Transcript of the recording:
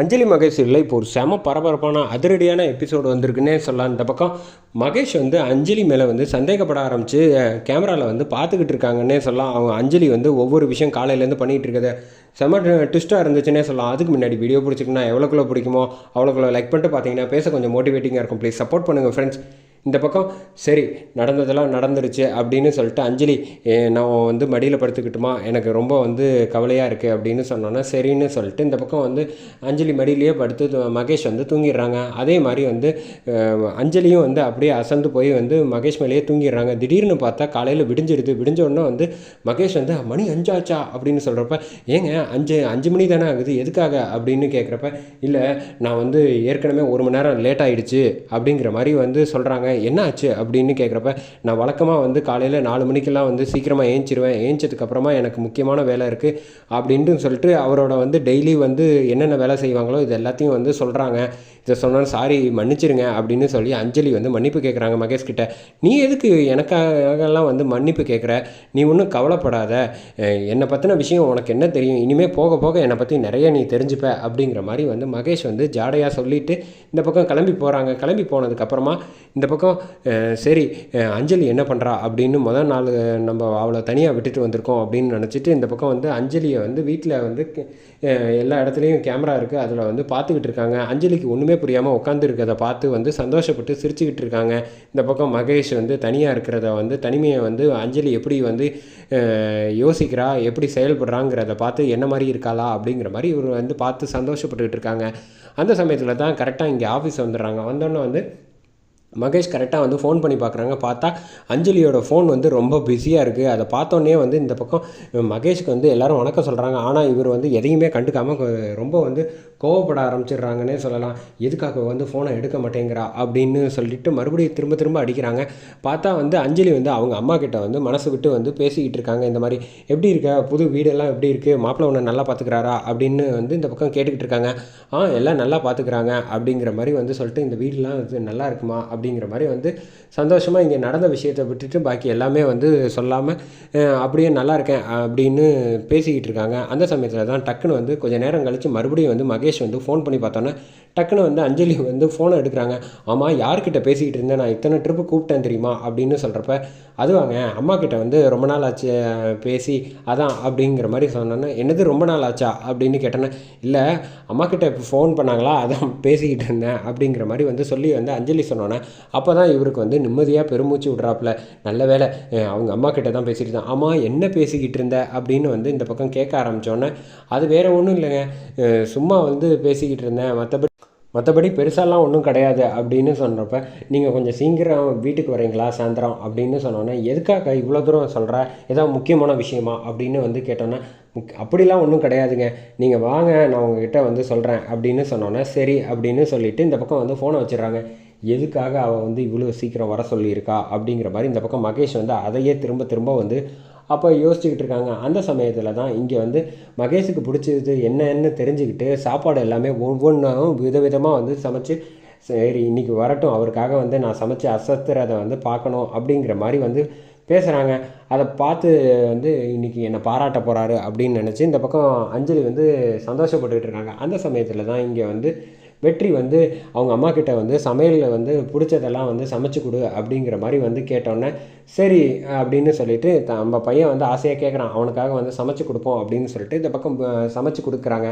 அஞ்சலி மகேஷ் இல்லை இப்போ ஒரு செம பரபரப்பான அதிரடியான எபிசோடு வந்திருக்குன்னே சொல்லலாம். இந்த பக்கம் மகேஷ் வந்து அஞ்சலி மேலே வந்து சந்தேகப்பட ஆரம்பித்து கேமராவில் வந்து பார்த்துக்கிட்டு இருக்காங்கன்னே சொல்லலாம். அவங்க அஞ்சலி வந்து ஒவ்வொரு விஷயம் காலையிலேருந்து பண்ணிகிட்டு இருக்கிறத செம ட்விஸ்ட்டாக இருந்துச்சுன்னே சொல்லலாம். அதுக்கு முன்னாடி வீடியோ பிடிச்சிங்கன்னா எவ்வளோக்குள்ளே பிடிக்குமோ அவ்வளோக்குள்ள லைக் பண்ணிட்டு பார்த்தீங்கன்னா பேச கொஞ்சம் மோட்டிவேட்டிங்காக இருக்கும். ப்ளீஸ் சப்போர்ட் பண்ணுங்கள் ஃப்ரெண்ட்ஸ் இந்த பக்கம் சரி நடந்ததெல்லாம் நடந்துருச்சு அப்படின்னு சொல்லிட்டு அஞ்சலி நான் வந்து மடியில் படுத்துக்கிட்டுமா? எனக்கு ரொம்ப வந்து கவலையாக இருக்குது அப்படின்னு சொன்னோன்னா சரின்னு சொல்லிட்டு இந்த பக்கம் வந்து அஞ்சலி மடியிலேயே படுத்து மகேஷ் வந்து தூங்கிடுறாங்க. அதே மாதிரி வந்து அஞ்சலியும் வந்து அப்படியே அசந்து போய் வந்து மகேஷ் மேலேயே தூங்கிடுறாங்க. திடீர்னு பார்த்தா காலையில் விடிஞ்சிடுது. விடிஞ்ச உடனே வந்து மகேஷ் வந்து மணி அஞ்சாச்சா? அப்படின்னு சொல்கிறப்ப ஏங்க அஞ்சு அஞ்சு மணி தானே ஆகுது. எதுக்காக? அப்படின்னு கேட்குறப்ப இல்லை நான் வந்து ஏற்கனவே ஒரு மணி நேரம் லேட் ஆகிடுச்சு அப்படிங்கிற மாதிரி வந்து சொல்கிறாங்க என்ன ஆச்சு அப்படின்னு கேட்குறப்ப நான் வழக்கமாக வந்து காலையில் நாலு மணிக்கெல்லாம் வந்து சீக்கிரமாக ஏஞ்சிருவேன். ஏஞ்சதுக்கப்புறமா எனக்கு முக்கியமான வேலை இருக்குது அப்படின்ட்டு சொல்லிட்டு அவரோட வந்து டெய்லி வந்து என்னென்ன வேலை செய்வாங்களோ இது எல்லாத்தையும் வந்து சொல்கிறாங்க இதை சொன்னால் சாரி மன்னிச்சிருங்க அப்படின்னு சொல்லி அஞ்சலி வந்து மன்னிப்பு கேட்குறாங்க மகேஷ் கிட்ட. நீ எதுக்கு எனக்காகலாம் வந்து மன்னிப்பு கேட்குற நீ ஒன்றும் கவலைப்படாத. என்னை பற்றின விஷயம் உனக்கு என்ன தெரியும்? இனிமேல் போக போக என்னை பற்றி நிறைய நீ தெரிஞ்சுப்ப. அப்படிங்கிற மாதிரி வந்து மகேஷ் வந்து ஜாடையாக சொல்லிவிட்டு இந்த பக்கம் கிளம்பி போகிறாங்க கிளம்பி போனதுக்கப்புறமா இந்த பக்கம் பக்கம் சரி அஞ்சலி என்ன பண்ணுறா அப்படின்னு முதல் நாள் நம்ம அவளை தனியாக விட்டுட்டு வந்திருக்கோம் அப்படின்னு நினச்சிட்டு இந்த பக்கம் வந்து அஞ்சலியை வந்து வீட்டில் வந்து எல்லா இடத்துலையும் கேமரா இருக்குது அதில் வந்து பார்த்துக்கிட்டு இருக்காங்க. அஞ்சலிக்கு ஒன்றுமே புரியாமல் உட்காந்துருக்கதை பார்த்து வந்து சந்தோஷப்பட்டு சிரிச்சுக்கிட்டு இருக்காங்க. இந்த பக்கம் மகேஷ் வந்து தனியாக இருக்கிறத வந்து தனிமையை வந்து அஞ்சலி எப்படி வந்து யோசிக்கிறா எப்படி செயல்படுறாங்கிறத பார்த்து என்ன மாதிரி இருக்காளா அப்படிங்கிற மாதிரி இவர் வந்து பார்த்து சந்தோஷப்பட்டுக்கிட்டு இருக்காங்க. அந்த சமயத்தில் தான் கரெக்டாக இங்கே ஆஃபீஸ் வந்துடுறாங்க. வந்தோடனே வந்து மகேஷ் கரெக்டாக வந்து ஃபோன் பண்ணி பார்க்குறாங்க. பார்த்தா அஞ்சலியோட ஃபோன் வந்து ரொம்ப பிஸியாக இருக்குது அதை பார்த்தோன்னே வந்து இந்த பக்கம் மகேஷ்க்கு வந்து எல்லாரும் வணக்கம் சொல்கிறாங்க ஆனால் இவர் வந்து எதையுமே கண்டுக்காமல் ரொம்ப வந்து கோவப்பட ஆரம்பிச்சிடுறாங்கன்னே சொல்லலாம். எதுக்காக வந்து ஃபோனை எடுக்க மாட்டேங்கிறா அப்படின்னு சொல்லிட்டு மறுபடியும் திரும்ப திரும்ப அடிக்கிறாங்க. பார்த்தா வந்து அஞ்சலி வந்து அவங்க அம்மா கிட்ட வந்து மனசு விட்டு வந்து பேசிக்கிட்டு இருக்காங்க. இந்த மாதிரி எப்படி இருக்க? புது வீடெல்லாம் எப்படி இருக்குது மாப்பிள்ளை உன்னை நல்லா பார்த்துக்கிறாரா அப்படின்னு வந்து இந்த பக்கம் கேட்டுக்கிட்டு இருக்காங்க. ஆ எல்லாம் நல்லா பார்த்துக்கிறாங்க அப்படிங்கிற மாதிரி வந்து சொல்லிட்டு இந்த வீடெலாம் வந்து நல்லா இருக்குமா? அப்படிங்கிற மாதிரி வந்து சந்தோஷமாக இங்கே நடந்த விஷயத்தை விட்டுட்டு பாக்கி எல்லாமே வந்து சொல்லாமல் அப்படியே நல்லா இருக்கேன் அப்படின்னு பேசிக்கிட்டு இருக்காங்க. அந்த சமயத்தில் தான் டக்குன்னு வந்து கொஞ்சம் நேரம் கழித்து மறுபடியும் வந்து மகேஷ் வந்து ஃபோன் பண்ணி பார்த்தோன்னே டக்குன்னு வந்து அஞ்சலி வந்து ஃபோனை எடுக்கிறாங்க. ஆமாம் யார்கிட்ட பேசிக்கிட்டு இருந்தேன்? நான் இத்தனை ட்ரிப்பு கூப்பிட்டேன் தெரியுமா? அப்படின்னு சொல்கிறப்ப அதுவாங்க. அம்மா கிட்ட வந்து ரொம்ப நாள் ஆச்சு பேசி அதான் அப்படிங்கிற மாதிரி சொன்னோன்னே என்னது ரொம்ப நாள் ஆச்சா? அப்படின்னு கேட்டேன்னே இல்லை அம்மா கிட்ட இப்போ ஃபோன் பண்ணாங்களா? அதான் பேசிக்கிட்டு இருந்தேன் அப்படிங்கிற மாதிரி வந்து சொல்லி வந்து அஞ்சலி சொன்னோன்னே அப்போ தான் இவருக்கு வந்து நிம்மதியாக பெருமூச்சு விட்றாப்புல. நல்ல வேலை அவங்க அம்மா கிட்ட தான் பேசிட்டு இருந்தேன். ஆமாம் என்ன பேசிக்கிட்டு இருந்த? அப்படின்னு வந்து இந்த பக்கம் கேட்க ஆரம்பித்தோன்னே அது வேறு ஒன்றும் இல்லைங்க. சும்மா வந்து பேசிக்கிட்டு இருந்தேன். மற்றபடி மற்றபடி பெருசாலாம் ஒன்றும் கிடையாது அப்படின்னு சொன்னப்ப நீங்கள் கொஞ்சம் சீக்கிரம் வீட்டுக்கு வரீங்களா சாயந்தரம்? அப்படின்னு சொன்னோன்னே எதுக்காக இவ்வளோ தூரம் சொல்கிற ஏதோ முக்கியமான விஷயமா? அப்படின்னு வந்து கேட்டோன்னே முக் அப்படிலாம் ஒன்றும் கிடையாதுங்க. நீங்கள் வாங்க நான் உங்ககிட்ட வந்து சொல்கிறேன் அப்படின்னு சொன்னோன்னே சரி அப்படின்னு சொல்லிட்டு இந்த பக்கம் வந்து ஃபோனை வச்சிடுறாங்க. எதுக்காக அவள் வந்து இவ்வளோ சீக்கிரம் வர சொல்லியிருக்கா அப்படிங்கிற மாதிரி இந்த பக்கம் மகேஷ் வந்து அதையே திரும்ப திரும்ப வந்து அப்போ யோசிச்சுக்கிட்டு இருக்காங்க. அந்த சமயத்தில் தான் இங்கே வந்து மகேஷுக்கு பிடிச்சது என்னன்னு தெரிஞ்சுக்கிட்டு சாப்பாடு எல்லாமே ஒவ்வொன்றும் விதவிதமாக வந்து சமைச்சு சரி இன்னைக்கு வரட்டும் அவருக்காக வந்து நான் சமைச்சு அசத்துறதை வந்து பார்க்கணும் அப்படிங்கிற மாதிரி வந்து பேசுகிறாங்க அதை பார்த்து வந்து இன்னைக்கு என்னை பாராட்ட போகிறாரு அப்படின்னு நினச்சி இந்த பக்கம் அஞ்சலி வந்து சந்தோஷப்பட்டுக்கிட்டு இருக்காங்க. அந்த சமயத்தில் தான் இங்கே வந்து வெற்றி வந்து அவங்க அம்மா கிட்ட வந்து சமையலில் வந்து பிடிச்சதெல்லாம் வந்து சமைச்சு கொடு அப்படிங்கிற மாதிரி வந்து கேட்டோன்னே சரி அப்படின்னு சொல்லிட்டு த- நம்ம பையன் வந்து ஆசையாக கேட்குறான் அவனுக்காக வந்து சமைச்சு கொடுப்போம் அப்படின்னு சொல்லிட்டு இந்த பக்கம் சமைச்சு கொடுக்குறாங்க.